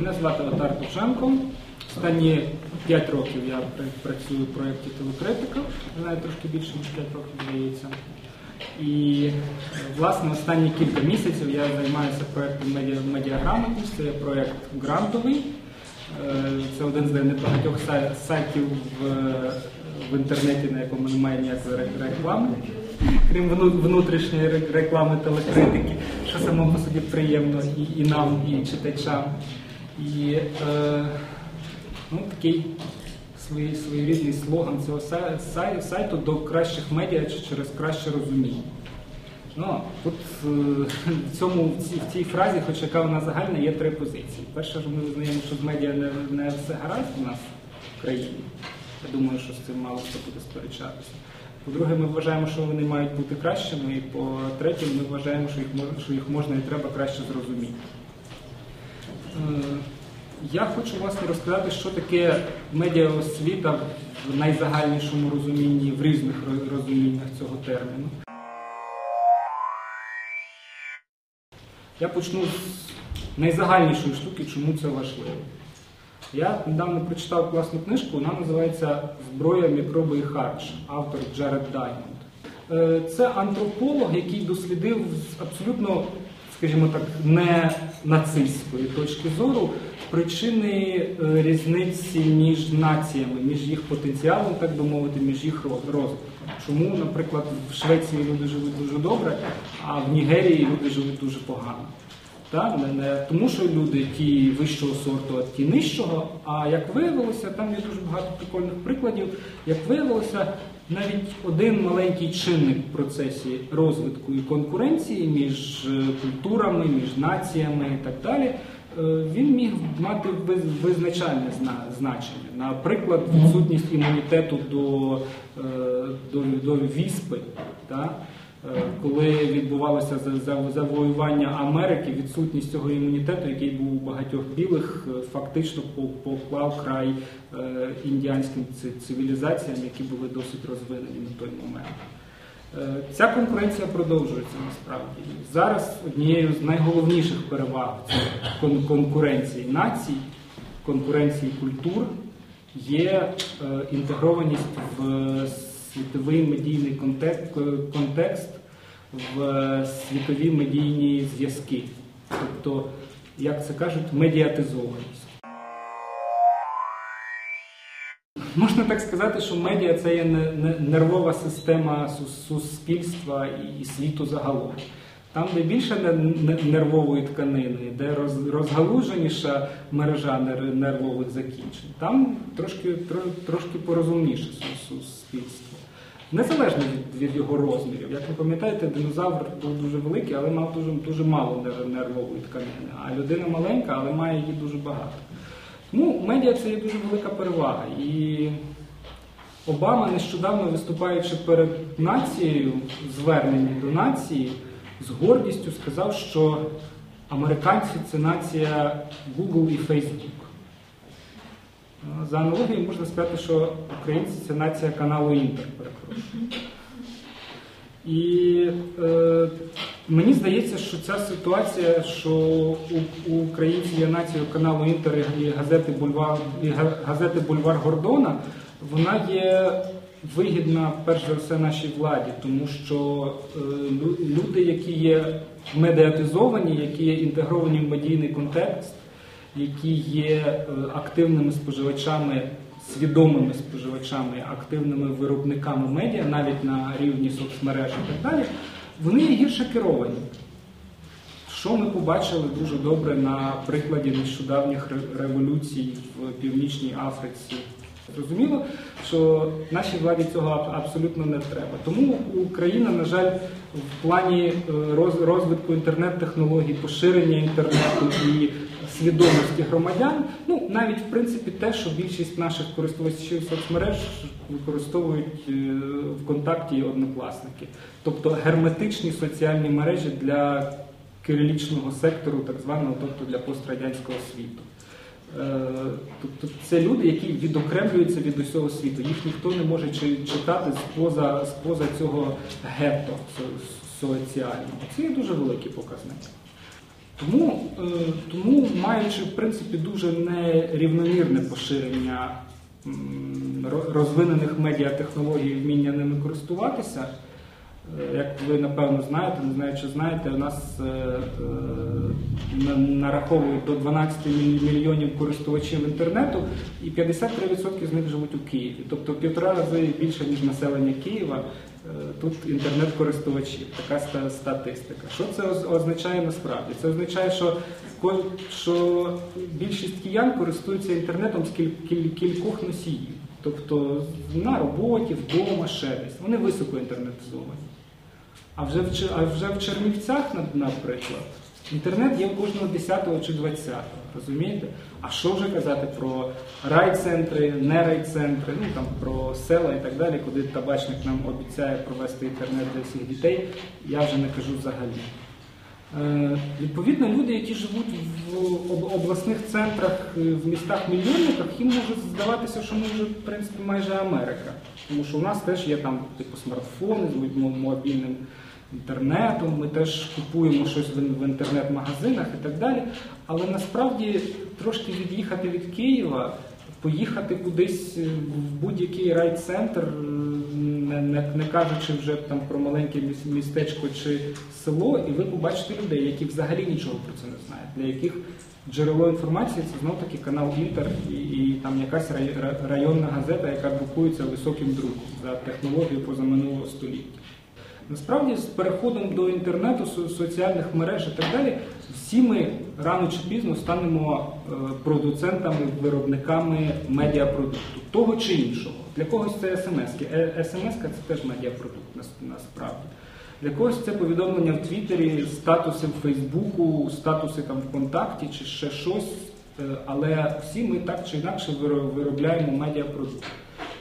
Мене звати Отар Душенко. Останні 5 років я працюю в проєкті телекритика, знаю трошки більше, ніж 5 років здається. І власне останні кілька місяців я займаюся проєктом медіаграмотність. Це проєкт грантовий. Е, Це один з небагатьох сайтів в, в інтернеті, на якому немає ніякої реклами, крім внутрішньої реклами телекритики, що само по собі приємно і, і нам, і читачам. І е, ну, такий своєрідний слоган цього сай- сай- сайту до кращих медіа через краще розуміння. Ну, тут е, в, цьому, в, цій, фразі, хоч яка вона загальна, є три позиції. Перше, ми визнаємо, що з медіа не, не все гаразд у нас в країні. Я думаю, що з цим мало хто буде сперечатися. По-друге, ми вважаємо, що вони мають бути кращими, і по-третє, ми вважаємо, що їх, що їх можна і треба краще зрозуміти. Е, Я хочу власне розказати, що таке медіаосвіта в найзагальнішому розумінні, в різних розуміннях цього терміну. Я почну з найзагальнішої штуки, чому це важливо. Я недавно прочитав класну книжку, вона називається Зброя, мікроби і харч, автор Джеред Даймонд. Е, Це антрополог, який дослідив абсолютно, скажімо так, не нацистської точки зору причини е, різниці між націями, між їх потенціалом, так би мовити, між їх роз- розвитком. Чому, наприклад, в Швеції люди живуть дуже добре, а в Нігерії люди живуть дуже погано. Так? Не, не тому, що люди ті вищого сорту, а ті нижчого. А як виявилося, там є дуже багато прикольних прикладів. Як виявилося, навіть один маленький чинник в процесі розвитку і конкуренції між е, культурами, між націями і так далі, е, він міг мати визначальне значення. Наприклад, відсутність імунітету до, е, до, до віспи. Так? Е, коли відбувалося за- за- завоювання Америки, відсутність цього імунітету, який був у багатьох білих, е, фактично поклав край е, індіанським цивілізаціям, які були досить розвинені на той момент. Ця конкуренція продовжується насправді. Зараз однією з найголовніших переваг кон- конкуренції націй, конкуренції культур є інтегрованість в світовий медійний контекст, контекст в світові медійні зв'язки. Тобто, як це кажуть, медіатизованість. Можна так сказати, що медіа це є не- не- нервова система суспільства і світу загалом. Там, де більше не- не- нервової тканини, де розгалуженіша мережа нер- нервових закінчень, там трошки, трошки порозумніше суспільство. Незалежно від, від його розмірів. Як ви пам'ятаєте, динозавр був дуже великий, але мав дуже, дуже мало нервової тканини. А людина маленька, але має її дуже багато. Ну, медіа це є дуже велика перевага. І Обама, нещодавно виступаючи перед нацією, зверненні до нації, з гордістю сказав, що американці це нація Google і Facebook. За аналогією можна сказати, що українці це нація каналу Інтер, перепрошую. І е, мені здається, що ця ситуація, що у, у українців є нацією каналу Інтер і газети Бульвар і газети Бульвар Гордона, вона є вигідна перш за все нашій владі, тому що е, люди, які є медіатизовані, які є інтегровані в медійний контекст, які є е, активними споживачами, свідомими споживачами, активними виробниками медіа, навіть на рівні соцмереж і так далі, вони є гірше керовані. Що ми побачили дуже добре на прикладі нещодавніх революцій в Північній Африці. Зрозуміло, що нашій владі цього абсолютно не треба. Тому Україна, на жаль, в плані е, розвитку інтернет-технологій, поширення інтернету і свідомості громадян, ну навіть в принципі те, що більшість наших користувачів соцмереж використовують е, в контакті і однокласники, тобто герметичні соціальні мережі для кирилічного сектору, так званого, тобто для пострадянського світу. Е, Тобто це люди, які відокремлюються від усього світу. Їх ніхто не може чи- читати споза, споза цього гетто со- соціального. Це є дуже великий показник. Тому, е, тому маючи в принципі дуже нерівномірне поширення розвинених медіатехнологій вміння ними користуватися, е, як ви напевно знаєте, не знаю, чи знаєте, у нас е, на- нараховують до 12 мільйонів користувачів інтернету, і 53% з них живуть у Києві. Тобто півтора рази більше, ніж населення Києва. Е, Тут інтернет-користувачів, така статистика. Що це означає насправді? Це означає, що, що більшість киян користуються інтернетом з кіль- кіль- кількох носіїв. Тобто на роботі, вдома, ще десь. Вони високо інтернетизовані. А вже в, а вже в Чернівцях, наприклад, інтернет є у кожного 10-го чи 20-го, розумієте? А що вже казати про райцентри, не райцентри, ну там про села і так далі, куди табачник нам обіцяє провести інтернет для всіх дітей, я вже не кажу взагалі. Е, Відповідно, люди, які живуть в обласних центрах, е, в містах-мільйонниках, їм може здаватися, що ми вже в принципі майже Америка. Тому що у нас теж є там типу смартфони з мо- мобільним інтернетом, ми теж купуємо щось в інтернет-магазинах і так далі. Але насправді трошки від'їхати від Києва, поїхати кудись е, в будь-який райцентр, е, не, не, не кажучи вже там про маленьке містечко чи село, і ви побачите людей, які взагалі нічого про це не знають, для яких джерело інформації це знов таки канал Інтер і, і там якась районна газета, яка друкується високим друком за технологією позаминулого століття. Насправді, з переходом до інтернету, соціальних мереж і так далі, всі ми рано чи пізно станемо е, продуцентами, виробниками медіапродукту, того чи іншого. Для когось це смс. смс це теж медіапродукт насправді. Для когось це повідомлення в Твіттері, статуси в Фейсбуку, статуси там ВКонтакті чи ще щось. Е, Але всі ми так чи інакше виро- виробляємо медіапродукт.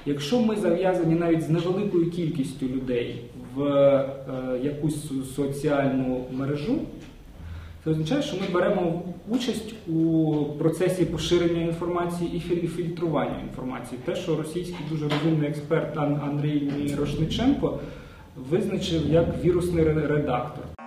Якщо ми зав'язані навіть з невеликою кількістю людей в е, якусь соціальну мережу, це означає, що ми беремо участь у процесі поширення інформації і фільтрування інформації. Те, що російський дуже розумний експерт Андрій Мірошниченко визначив як вірусний редактор.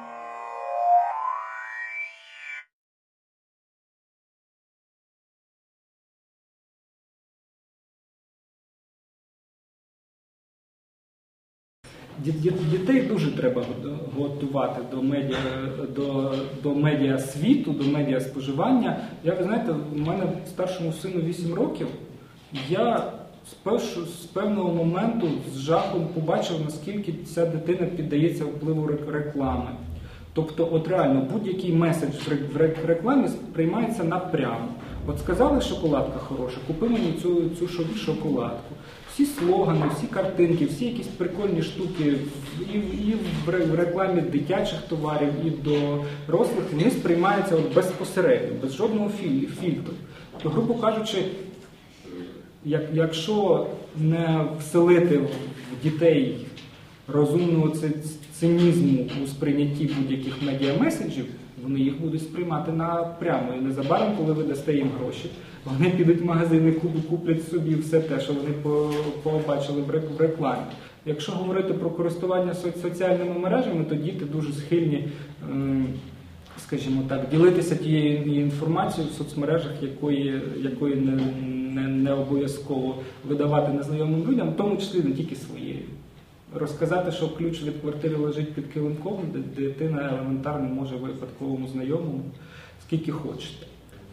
Дітей дуже треба готувати до медіа до, до медіа світу, до медіа споживання. Я ви знаєте, у мене старшому сину 8 років. Я з з певного моменту з жахом побачив, наскільки ця дитина піддається впливу реклами. Тобто, от реально будь-який меседж в ре- в ре- рекламі сприймається напряму. От сказали, шоколадка хороша, купи мені цю, цю шоколадку. Всі слогани, всі картинки, всі якісь прикольні штуки і, і в рекламі дитячих товарів, і дорослих, вони сприймаються от безпосередньо, без жодного фільтру. То, грубо кажучи, як, якщо не вселити в дітей розумного цинізму у сприйнятті будь-яких медіамеседжів, вони їх будуть сприймати напрямо. І незабаром, коли ви дасте їм гроші, вони підуть в магазини, куп- куплять собі все те, що вони по- побачили в рекламі. Якщо говорити про користування соціальними мережами, то діти дуже схильні. ем, скажімо так, ділитися тією інформацією в соцмережах, якої, якої не, не, не обов'язково видавати незнайомим людям, в тому числі не тільки своєю. Розказати, що ключ від квартири лежить під килимком, дитина елементарно може випадковому знайомому, скільки хочете.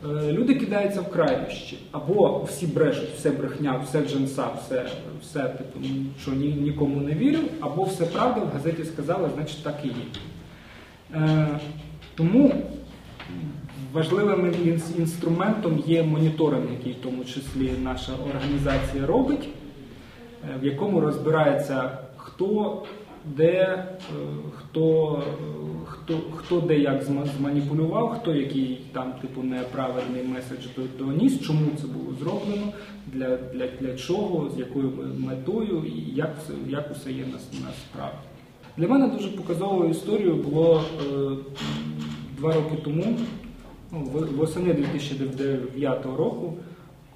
Е, Люди кидаються в крайнощі, або всі брешуть, все брехня, все джинса, все, все типу, що ні, нікому не вірю, або все правда, в газеті сказали, значить так і є. Е, Тому важливим інструментом є моніторинг, який в тому числі наша організація робить, е, в якому розбирається хто де, е, хто, е, хто, хто де як зманіпулював, хто який там типу неправильний меседж до- доніс, чому це було зроблено, для, для, для чого, з якою метою і як, це, як усе є насправді. Для мене дуже показовою історією було е, два роки тому, ну, восени 2009 року,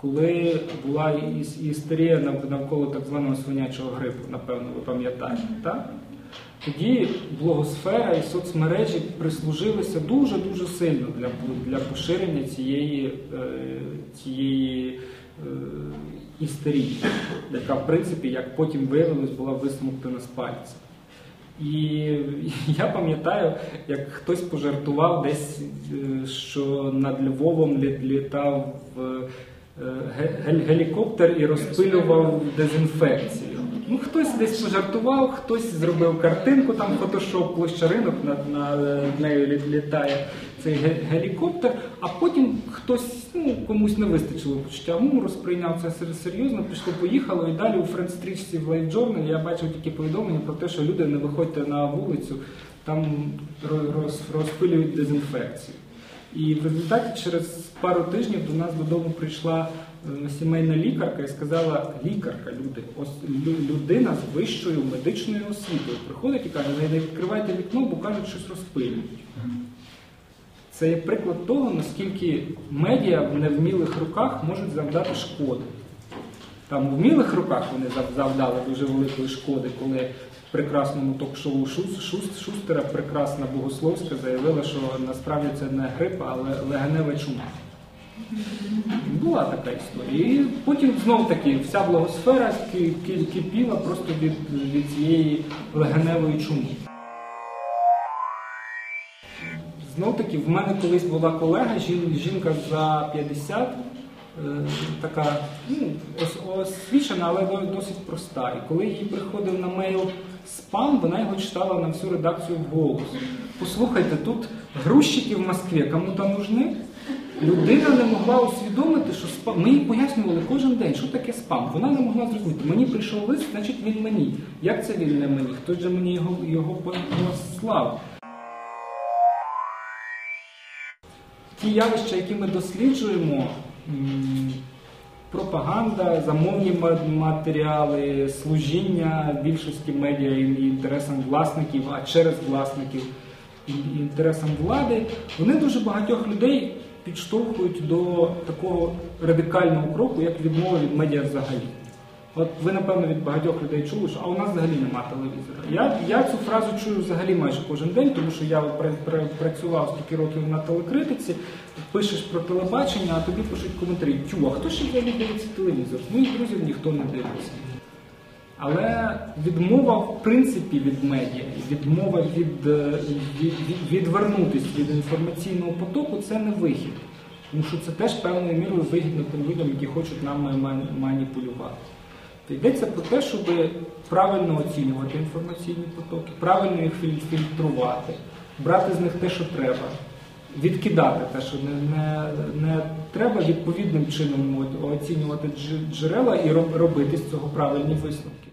коли була істерія навколо так званого свинячого грипу, напевно, ви пам'ятаєте. Так? Тоді блогосфера і соцмережі прислужилися дуже-дуже сильно для, для поширення цієї, е, цієї е, істерії, яка, в принципі, як потім виявилось, була висмоктана з пальця. І я пам'ятаю, як хтось пожартував десь, е, що над Львовом літав гелікоптер і розпилював дезінфекцію. Ну, хтось десь пожартував, хтось зробив картинку, там фотошоп, площа ринок над, над нею лі- літає цей ге- гелікоптер, а потім хтось, ну, комусь не вистачило почуття гумору, сприйняв це серйозно, пішло, поїхало, і далі у френдстрічці в Life Journal я бачив тільки повідомлення про те, що люди не виходьте на вулицю, там ро- роз, розпилюють дезінфекцію. І в результаті через пару тижнів до нас додому прийшла е, сімейна лікарка і сказала: лікарка, люди, ось людина з вищою медичною освітою приходить і каже, не відкривайте вікно, бо кажуть, щось розпилюють. Це є приклад того, наскільки медіа в невмілих руках можуть завдати шкоди. Там у вмілих руках вони завдали дуже великої шкоди, коли в прекрасному ток-шоу Шус- Шус- Шустера прекрасна Богословська заявила, що насправді це не грип, а ле- легенева чума. Була така історія. І потім знов таки вся благосфера ки- ки- кипіла просто від, від цієї легеневої чуми. Знов таки, в мене колись була колега, жін- жінка за 50, е, така ну, освічена, але досить проста. І коли їй приходив на мейл спам, вона його читала на всю редакцію вголос. Послухайте, тут грузчики в Москві кому-то нужны. Людина не могла усвідомити, що спам. Ми їй пояснювали кожен день, що таке спам. Вона не могла зрозуміти. Мені прийшов лист, значить він мені. Як це він не мені? Хтось же мені його, його послав. ті явища, які ми досліджуємо, пропаганда, замовні матеріали, служіння більшості медіа і інтересам власників, а через власників і інтересам влади, вони дуже багатьох людей підштовхують до такого радикального кроку, як відмова від медіа взагалі. От ви, напевно, від багатьох людей чули, що а у нас взагалі нема телевізора. Я, я цю фразу чую взагалі майже кожен день, тому що я працював стільки років на телекритиці, пишеш про телебачення, а тобі пишуть коментарі, тю, а хто ще взагалі дивиться телевізор? З моїх друзів ніхто не дивиться. Але відмова в принципі від медіа, відмова від, е, від, від- відвернутись від інформаційного потоку це не вихід. Тому що це теж певною мірою вигідно тим людям, які хочуть нами маніпулювати. Йдеться про те, щоб правильно оцінювати інформаційні потоки, правильно їх фільтрувати, брати з них те, що треба, відкидати те, що не, не, не треба відповідним чином оцінювати джерела і робити з цього правильні висновки.